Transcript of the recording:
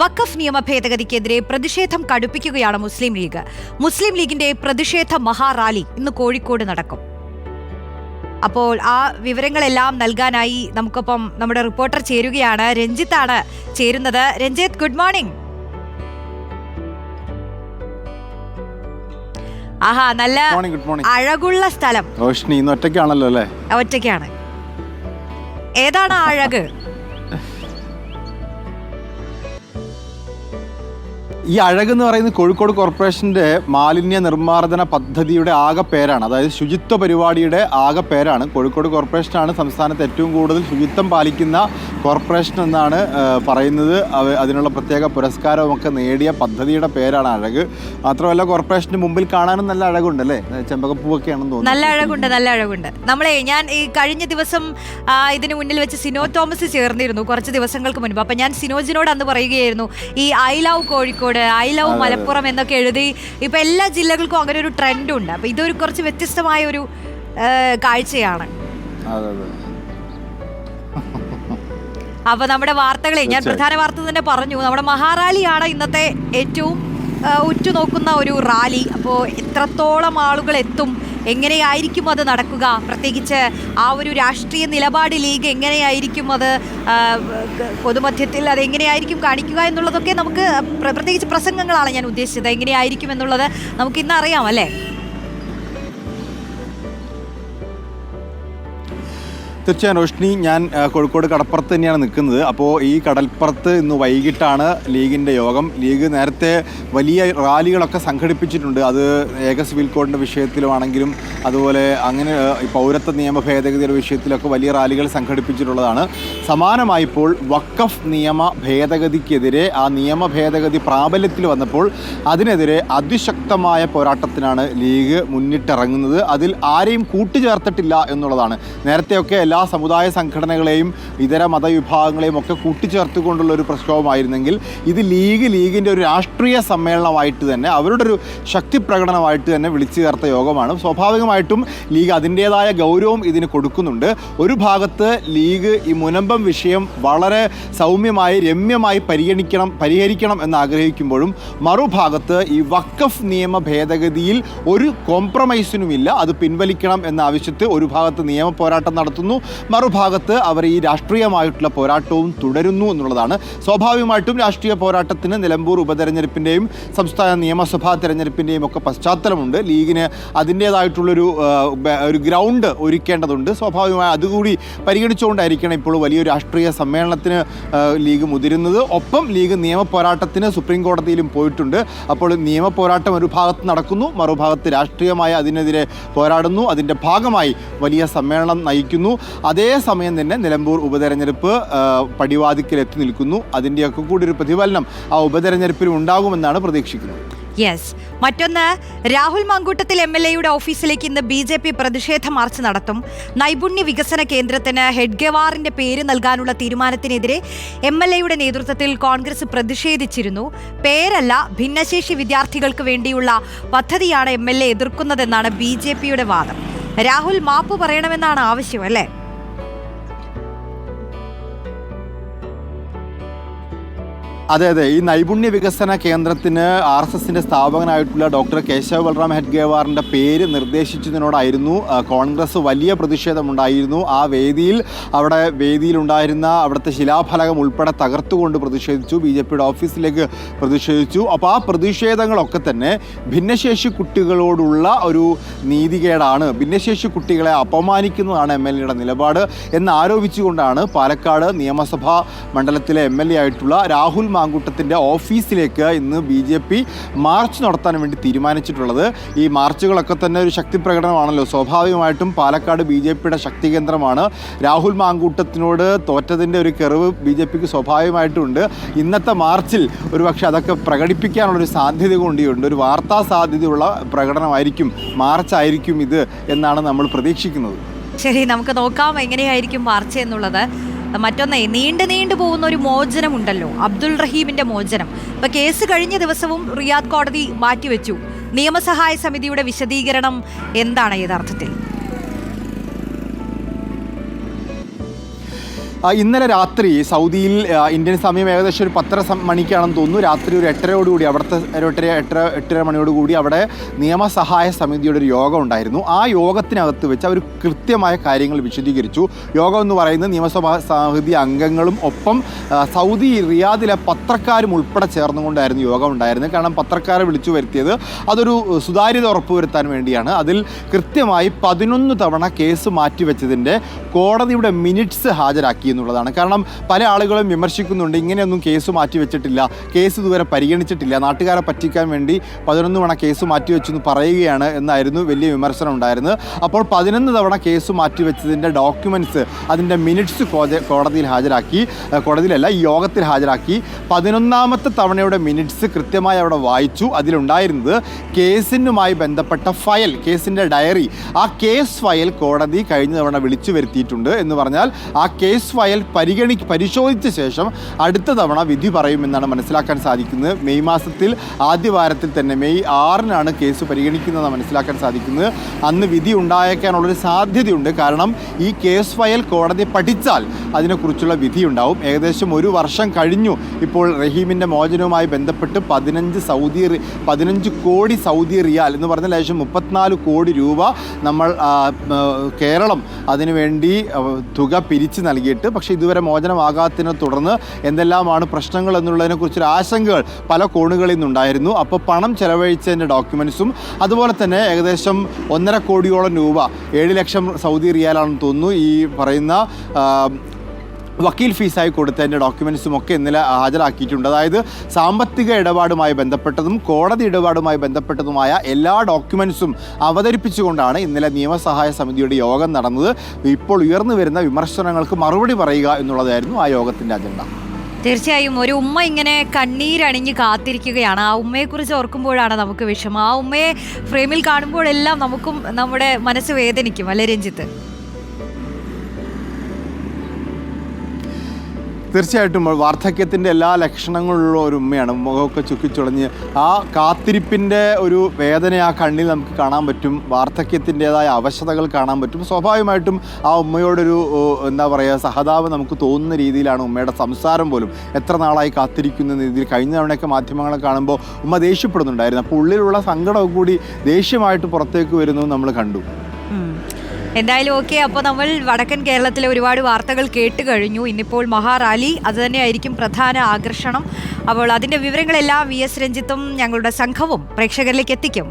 വഖഫ് നിയമ ഭേദഗതിക്കെതിരെ പ്രതിഷേധം കടുപ്പിക്കുകയാണ് മുസ്ലിം ലീഗ്. മുസ്ലിം ലീഗിന്റെ പ്രതിഷേധ മഹാറാലി ഇന്ന് കോഴിക്കോട് നടക്കും. അപ്പോൾ ആ വിവരങ്ങളെല്ലാം നൽകാനായി നമുക്കൊപ്പം നമ്മുടെ റിപ്പോർട്ടർ ചേരുകയാണ്. രഞ്ജിത്താണ് ചേരുന്നത്. Ranjith good morning. ആഹാ നല്ല അഴകുള്ള സ്ഥലം. ഒറ്റയ്ക്കാണല്ലോ അല്ലേ? ഒറ്റയ്ക്കാണ്. ഏതാണ് അഴക്? ഈ അഴകെന്ന് പറയുന്നത് കോഴിക്കോട് കോർപ്പറേഷന്റെ മാലിന്യ നിർമ്മാർജന പദ്ധതിയുടെ ആകെ പേരാണ്. അതായത് ശുചിത്വ പരിപാടിയുടെ ആകെ പേരാണ്. കോഴിക്കോട് കോർപ്പറേഷനാണ് സംസ്ഥാനത്ത് ഏറ്റവും കൂടുതൽ ശുചിത്വം പാലിക്കുന്ന കോർപ്പറേഷൻ എന്നാണ് പറയുന്നത്. അതിനുള്ള പ്രത്യേക പുരസ്കാരമൊക്കെ നേടിയ പദ്ധതിയുടെ പേരാണ് അഴക്. മാത്രമല്ല കോർപ്പറേഷന് മുമ്പിൽ കാണാനും നല്ല അഴകുണ്ട് അല്ലേ ചെമ്പകപ്പൂവൊക്കെയാണെന്ന് തോന്നുന്നു. നല്ല അഴകുണ്ട് നല്ല അഴകുണ്ട്. നമ്മളെ ഞാൻ ഈ കഴിഞ്ഞ ദിവസം ഇതിന് മുന്നിൽ വെച്ച് സിനോ തോമസ് ചേർന്നിരുന്നു കുറച്ച് ദിവസങ്ങൾക്ക് മുൻപ്. അപ്പം ഞാൻ സിനോജിനോട് അന്ന് പറയുകയായിരുന്നു ഈ I love Kozhikode I love Malappuram എന്നൊക്കെ എഴുതി ഇപ്പൊ എല്ലാ ജില്ലകൾക്കും അങ്ങനെ ഒരു ട്രെൻഡ് ഉണ്ട്. അപ്പൊ ഇതൊരു കുറച്ച് വ്യത്യസ്തമായ ഒരു കാഴ്ചയാണ്. അപ്പൊ നമ്മുടെ വാർത്തകളെ ഞാൻ പ്രധാന വാർത്ത തന്നെ പറഞ്ഞു. നമ്മുടെ മഹാറാലിയാണ് ഇന്നത്തെ ഏറ്റവും ഉറ്റുനോക്കുന്ന ഒരു റാലി. അപ്പോൾ എത്രത്തോളം ആളുകൾ എത്തും? എങ്ങനെയായിരിക്കും അത് നടക്കുക? പ്രത്യേകിച്ച് ആ ഒരു രാഷ്ട്രീയ നിലപാട് ലീഗ് എങ്ങനെയായിരിക്കും അത് പൊതുമധ്യത്തിൽ അത് എങ്ങനെയായിരിക്കും കാണിക്കുക എന്നുള്ളതൊക്കെ നമുക്ക് പ്ര- പ്രത്യേകിച്ച് പ്രസംഗങ്ങളാണ് ഞാൻ ഉദ്ദേശിച്ചത്. എങ്ങനെയായിരിക്കും എന്നുള്ളത് നമുക്ക് ഇന്ന് അറിയാം അല്ലേ? തീർച്ചയായും റോഷ്നി ഞാൻ കോഴിക്കോട് കടപ്പുറത്ത് തന്നെയാണ് നിൽക്കുന്നത്. അപ്പോൾ ഈ കടൽപ്പുറത്ത് ഇന്ന് വൈകിട്ടാണ് ലീഗിന്റെ യോഗം. ലീഗ് നേരത്തെ വലിയ റാലികളൊക്കെ സംഘടിപ്പിച്ചിട്ടുണ്ട്. അത് ഏക സിവിൽ കോഡിന്റെ വിഷയത്തിലുമാണെങ്കിലും അതുപോലെ അങ്ങനെ പൗരത്വ നിയമ ഭേദഗതിയുടെ വിഷയത്തിലൊക്കെ വലിയ റാലികൾ സംഘടിപ്പിച്ചിട്ടുള്ളതാണ്. സമാനമായിപ്പോൾ വക്കഫ് നിയമ ഭേദഗതിക്കെതിരെ ആ നിയമ ഭേദഗതി പ്രാബല്യത്തിൽ വന്നപ്പോൾ അതിനെതിരെ അതിശക്തമായ പോരാട്ടത്തിനാണ് ലീഗ് മുന്നിട്ടിറങ്ങുന്നത്. അതിൽ ആരെയും കൂട്ടിച്ചേർത്തിട്ടില്ല എന്നുള്ളതാണ്. നേരത്തെയൊക്കെ എല്ലാ സമുദായ സംഘടനകളെയും ഇതര മതവിഭാഗങ്ങളെയും ഒക്കെ കൂട്ടിച്ചേർത്തുകൊണ്ടുള്ള ഒരു പ്രക്ഷോഭമായിരുന്നെങ്കിൽ ഇത് ലീഗ് ലീഗിന്റെ ഒരു രാഷ്ട്രീയ സമ്മേളനമായിട്ട് തന്നെ അവരുടെ ഒരു ശക്തി പ്രകടനമായിട്ട് തന്നെ വിളിച്ചു ചേർത്ത യോഗമാണ്. സ്വാഭാവികമായിട്ടും ലീഗ് അതിന്റേതായ ഗൗരവം ഇതിന് കൊടുക്കുന്നുണ്ട്. ഒരു ഭാഗത്ത് ലീഗ് ഈ മുനമ്പം വിഷയം വളരെ സൗമ്യമായി രമ്യമായി പരിഗണിക്കണം പരിഹരിക്കണം എന്ന് ആഗ്രഹിക്കുമ്പോഴും മറുഭാഗത്ത് ഈ വക്കഫ് നിയമ ഭേദഗതിയിൽ ഒരു കോംപ്രമൈസിനുമില്ല അത് പിൻവലിക്കണം എന്ന ആവശ്യത്തിൽ ഒരു ഭാഗത്ത് നിയമ പോരാട്ടം നടത്തുന്നു. മറുഭാഗത്ത് അവർ ഈ രാഷ്ട്രീയമായിട്ടുള്ള പോരാട്ടവും തുടരുന്നു എന്നുള്ളതാണ്. സ്വാഭാവികമായിട്ടും രാഷ്ട്രീയ പോരാട്ടത്തിന് നിലമ്പൂർ ഉപതെരഞ്ഞെടുപ്പിന്റെയും സംസ്ഥാന നിയമസഭാ തെരഞ്ഞെടുപ്പിന്റെയും ഒക്കെ പശ്ചാത്തലമുണ്ട്. ലീഗിന് അതിന്റേതായിട്ടുള്ളൊരു ഒരു ഗ്രൗണ്ട് ഒരുക്കേണ്ടതുണ്ട്. സ്വാഭാവികമായി അതുകൂടി പരിഗണിച്ചുകൊണ്ടായിരിക്കണം ഇപ്പോൾ വലിയൊരു രാഷ്ട്രീയ സമ്മേളനത്തിന് ലീഗ് മുതിരുന്നത്. ഒപ്പം ലീഗ് നിയമ പോരാട്ടത്തിന് സുപ്രീം കോടതിയിലും പോയിട്ടുണ്ട്. അപ്പോൾ നിയമ പോരാട്ടം ഒരു ഭാഗത്ത് നടക്കുന്നു മറുഭാഗത്ത് രാഷ്ട്രീയമായി അതിനെതിരെ പോരാടുന്നു. അതിന്റെ ഭാഗമായി വലിയ സമ്മേളനം നയിക്കുന്നു. അതേസമയം തന്നെ നിലമ്പൂർ ഉപതെരഞ്ഞെടുപ്പ് പടിവാതിക്കലെത്തി നിൽക്കുന്നു. അതിന്റെയൊക്കെ കൂടി ഒരു പ്രതിഫലനം ആ ഉപതെരഞ്ഞെടുപ്പിൽ ഉണ്ടാകുമെന്നാണ് പ്രതീക്ഷിക്കുന്നത്. യെസ് മറ്റൊന്ന് രാഹുൽ മങ്കൂട്ടത്തിൽ എം എൽ എയുടെ ഓഫീസിലേക്ക് ഇന്ന് ബി ജെ പി പ്രതിഷേധ മാർച്ച് നടത്തും. നൈപുണ്യ വികസന കേന്ദ്രത്തിന് ഹെഡ്ഗവാറിന്റെ പേര് നൽകാനുള്ള തീരുമാനത്തിനെതിരെ എം എൽ എയുടെ നേതൃത്വത്തിൽ കോൺഗ്രസ് പ്രതിഷേധിച്ചിരുന്നു. പേരല്ല ഭിന്നശേഷി വിദ്യാർത്ഥികൾക്ക് വേണ്ടിയുള്ള പദ്ധതിയാണ് എം എൽ എ എതിർക്കുന്നതെന്നാണ് ബി ജെ പിയുടെ വാദം. രാഹുൽ മാപ്പ് പറയണമെന്നാണ് ആവശ്യം അല്ലേ? അതെ അതെ. ഈ നൈപുണ്യ വികസന കേന്ദ്രത്തിന് ആർ എസ് എസിന്റെ സ്ഥാപകനായിട്ടുള്ള ഡോക്ടർ കേശവ് ബൽറാം ഹെഡ്ഗേവാറിന്റെ പേര് നിർദ്ദേശിച്ചതിനോടായിരുന്നു കോൺഗ്രസ് വലിയ പ്രതിഷേധമുണ്ടായിരുന്നു. ആ വേദിയിൽ അവിടെ വേദിയിലുണ്ടായിരുന്ന അവിടുത്തെ ശിലാഫലകം ഉൾപ്പെടെ തകർത്തുകൊണ്ട് പ്രതിഷേധിച്ചു ബി ജെ പിയുടെ ഓഫീസിലേക്ക് പ്രതിഷേധിച്ചു. അപ്പോൾ ആ പ്രതിഷേധങ്ങളൊക്കെ തന്നെ ഭിന്നശേഷി കുട്ടികളോടുള്ള ഒരു നീതികേടാണ്. ഭിന്നശേഷി കുട്ടികളെ അപമാനിക്കുന്നതാണ് എം എൽ എയുടെ നിലപാട്. എന്ന് ആരോപിച്ചുകൊണ്ടാണ് പാലക്കാട് നിയമസഭാ മണ്ഡലത്തിലെ എം എൽ എ ആയിട്ടുള്ള രാഹുൽ മാങ്കൂട്ടത്തിന്റെ ഓഫീസിലേക്ക് ഇന്ന് ബി ജെ പി മാർച്ച് നടത്താൻ വേണ്ടി തീരുമാനിച്ചിട്ടുള്ളത്. ഈ മാർച്ചുകളൊക്കെ തന്നെ ഒരു ശക്തി പ്രകടനമാണല്ലോ. സ്വാഭാവികമായിട്ടും പാലക്കാട് ബി ജെ പിയുടെ ശക്തി കേന്ദ്രമാണ്. രാഹുൽ മാങ്കൂട്ടത്തിനോട് തോറ്റതിന്റെ ഒരു കെറിവ് ബി ജെ പിക്ക് സ്വാഭാവികമായിട്ടുണ്ട്. ഇന്നത്തെ മാർച്ചിൽ ഒരുപക്ഷെ അതൊക്കെ പ്രകടിപ്പിക്കാനുള്ളൊരു സാധ്യത കൂടിയുണ്ട്. ഒരു വാർത്താ സാധ്യതയുള്ള പ്രകടനമായിരിക്കും മാർച്ചായിരിക്കും ഇത് എന്നാണ് നമ്മൾ പ്രതീക്ഷിക്കുന്നത്. ശരി നമുക്ക് നോക്കാം എങ്ങനെയായിരിക്കും മാർച്ച് എന്നുള്ളത്. മറ്റൊന്നേ നീണ്ടു നീണ്ടു പോകുന്ന ഒരു മോചനമുണ്ടല്ലോ. അബ്ദുൾ റഹീമിന്റെ മോചനം. ഇപ്പൊ കേസ് കഴിഞ്ഞ ദിവസവും റിയാദ് കോടതി മാറ്റിവെച്ചു. നിയമസഹായ സമിതിയുടെ വിശദീകരണം എന്താണ് യഥാർത്ഥത്തിൽ? ഇന്നലെ രാത്രി സൗദിയിൽ ഇന്ത്യൻ സമയം ഏകദേശം ഒരു പത്തര മണിക്കാണെന്ന് തോന്നുന്നു. രാത്രി ഒരു എട്ടരയോടുകൂടി അവിടുത്തെ ഒരു എട്ടര എട്ടര എട്ടര മണിയോടുകൂടി അവിടെ നിയമസഹായ സമിതിയുടെ ഒരു യോഗം ഉണ്ടായിരുന്നു. ആ യോഗത്തിനകത്ത് വെച്ച് അവർ കൃത്യമായ കാര്യങ്ങൾ വിശദീകരിച്ചു. യോഗം എന്ന് പറയുന്നത് നിയമസഭാ സമിതി അംഗങ്ങളും ഒപ്പം സൗദി റിയാദിലെ പത്രക്കാരും ഉൾപ്പെടെ ചേർന്നുകൊണ്ടായിരുന്നു യോഗം ഉണ്ടായിരുന്നത്. കാരണം പത്രക്കാരെ വിളിച്ചു വരുത്തിയത് അതൊരു സുതാര്യത ഉറപ്പുവരുത്താൻ വേണ്ടിയാണ്. അതിൽ കൃത്യമായി പതിനൊന്ന് തവണ കേസ് മാറ്റിവെച്ചതിന്റെ കോടതിയുടെ മിനിറ്റ്സ് ഹാജരാക്കി എന്നുള്ളതാണ്. കാരണം പല ആളുകളും വിമർശിക്കുന്നുണ്ട് ഇങ്ങനെയൊന്നും കേസ് മാറ്റി വെച്ചിട്ടില്ല കേസ് ഇതുവരെ പരിഗണിച്ചിട്ടില്ല നാട്ടുകാരെ പറ്റിക്കാൻ വേണ്ടി പതിനൊന്ന് തവണ കേസ് മാറ്റിവെച്ചു എന്ന് പറയുകയാണ് എന്നായിരുന്നു വലിയ വിമർശനം ഉണ്ടായിരുന്നത്. അപ്പോൾ പതിനൊന്ന് തവണ കേസ് മാറ്റി മാറ്റിവെച്ചതിന്റെ ഡോക്യുമെന്റ്സ് അതിന്റെ മിനിറ്റ്സ് കോടതിയിൽ ഹാജരാക്കി കോടതിയിലല്ല ഈ യോഗത്തിൽ ഹാജരാക്കി പതിനൊന്നാമത്തെ തവണയുടെ മിനിറ്റ്സ് കൃത്യമായി അവിടെ വായിച്ചു. അതിലുണ്ടായിരുന്നത് കേസിനുമായി ബന്ധപ്പെട്ട ഫയൽ കേസിന്റെ ഡയറി. ആ കേസ് ഫയൽ കോടതി കഴിഞ്ഞ തവണ വിളിച്ചു വരുത്തിയിട്ടുണ്ട് എന്ന് പറഞ്ഞാൽ ആ കേസ് ഫയൽ പരിഗണി പരിശോധിച്ച ശേഷം അടുത്ത തവണ വിധി പറയുമെന്നാണ് മനസ്സിലാക്കാൻ സാധിക്കുന്നത്. മെയ് മാസത്തിൽ ആദ്യ വാരത്തിൽ തന്നെ മെയ് ആറിനാണ് കേസ് പരിഗണിക്കുന്നതെന്ന് മനസ്സിലാക്കാൻ സാധിക്കുന്നത്. അന്ന് വിധി ഉണ്ടായേക്കാനുള്ളൊരു സാധ്യതയുണ്ട്. കാരണം ഈ കേസ് ഫയൽ കോടതി പഠിച്ചാൽ അതിനെക്കുറിച്ചുള്ള വിധി ഉണ്ടാവും. ഏകദേശം ഒരു വർഷം കഴിഞ്ഞു. ഇപ്പോൾ റഹീമിന്റെ മോചനവുമായി ബന്ധപ്പെട്ട് പതിനഞ്ച് സൗദി പതിനഞ്ച് കോടി സൗദി റിയാൽ എന്ന് പറഞ്ഞാൽ ഏകദേശം മുപ്പത്തിനാല് കോടി രൂപ നമ്മൾ കേരളം അതിനുവേണ്ടി തുക പിരിച്ചു നൽകിയിട്ട് പക്ഷേ ഇതുവരെ മോചനമാകാത്തതിനെ തുടർന്ന് എന്തെല്ലാമാണ് പ്രശ്നങ്ങൾ എന്നുള്ളതിനെക്കുറിച്ചൊരു ആശങ്കകൾ പല കോണുകളിൽ നിന്നുണ്ടായിരുന്നു. അപ്പോൾ പണം ചെലവഴിച്ചതിന്റെ ഡോക്യുമെൻസും അതുപോലെ തന്നെ ഏകദേശം ഒന്നര കോടിയോളം രൂപ ഏഴ് ലക്ഷം സൗദി റിയാലാണെന്ന് തോന്നുന്നു ഈ പറയുന്ന വക്കീൽ ഫീസായി കൊടുത്തതിന്റെ ഡോക്യുമെൻസും ഒക്കെ ഇന്നലെ ഹാജരാക്കിയിട്ടുണ്ട്. അതായത് സാമ്പത്തിക ഇടപാടുമായി ബന്ധപ്പെട്ടതും കോടതി ഇടപാടുമായി ബന്ധപ്പെട്ടതുമായ എല്ലാ ഡോക്യുമെൻസും അവതരിപ്പിച്ചുകൊണ്ടാണ് ഇന്നലെ നിയമസഹായ സമിതിയുടെ യോഗം നടന്നത്. ഇപ്പോൾ ഉയർന്നു വരുന്ന വിമർശനങ്ങൾക്ക് മറുപടി പറയുക എന്നുള്ളതായിരുന്നു ആ യോഗത്തിന്റെ അജണ്ട. തീർച്ചയായും ഒരു ഉമ്മ ഇങ്ങനെ കണ്ണീരണിഞ്ഞ് കാത്തിരിക്കുകയാണ്. ആ ഉമ്മയെക്കുറിച്ച് ഓർക്കുമ്പോഴാണ് നമുക്ക് വിഷമം. ആ ഉമ്മയെ ഫ്രെയിമിൽ കാണുമ്പോഴെല്ലാം നമുക്കും നമ്മുടെ മനസ്സ് വേദനിക്കും. അല്ലേ രഞ്ജിത്ത്? തീർച്ചയായിട്ടും വാർദ്ധക്യത്തിന്റെ എല്ലാ ലക്ഷണങ്ങളുള്ള ഒരു ഉമ്മയാണ്. മുഖമൊക്കെ ചുക്കിച്ചുളഞ്ഞ് ആ കാത്തിരിപ്പിന്റെ ഒരു വേദന ആ കണ്ണിൽ നമുക്ക് കാണാൻ പറ്റും. വാർദ്ധക്യത്തിന്റെതായ അവശതകൾ കാണാൻ പറ്റും. സ്വാഭാവികമായിട്ടും ആ ഉമ്മയോടൊരു എന്താ പറയുക സഹതാപം നമുക്ക് തോന്നുന്ന രീതിയിലാണ് ഉമ്മയുടെ സംസാരം പോലും. എത്ര നാളായി കാത്തിരിക്കുന്ന രീതിയിൽ കഴിഞ്ഞ തവണയൊക്കെ മാധ്യമങ്ങളെ കാണുമ്പോൾ ഉമ്മ ദേഷ്യപ്പെടുന്നുണ്ടായിരുന്നു. അപ്പോൾ ഉള്ളിലുള്ള സങ്കടമൊക്കെ കൂടി ദേഷ്യമായിട്ട് പുറത്തേക്ക് വരുന്നു നമ്മൾ കണ്ടു. എന്തായാലും ഓക്കെ. അപ്പോൾ നമ്മൾ വടക്കൻ കേരളത്തിലെ ഒരുപാട് വാർത്തകൾ കേട്ട് കഴിഞ്ഞു. ഇന്നിപ്പോൾ മഹാറാലി അത് തന്നെയായിരിക്കും പ്രധാന ആകർഷണം. അപ്പോൾ അതിന്റെ വിവരങ്ങളെല്ലാം വി എസ് രഞ്ജിത്തും ഞങ്ങളുടെ സംഘവും പ്രേക്ഷകരിലേക്ക് എത്തിക്കും.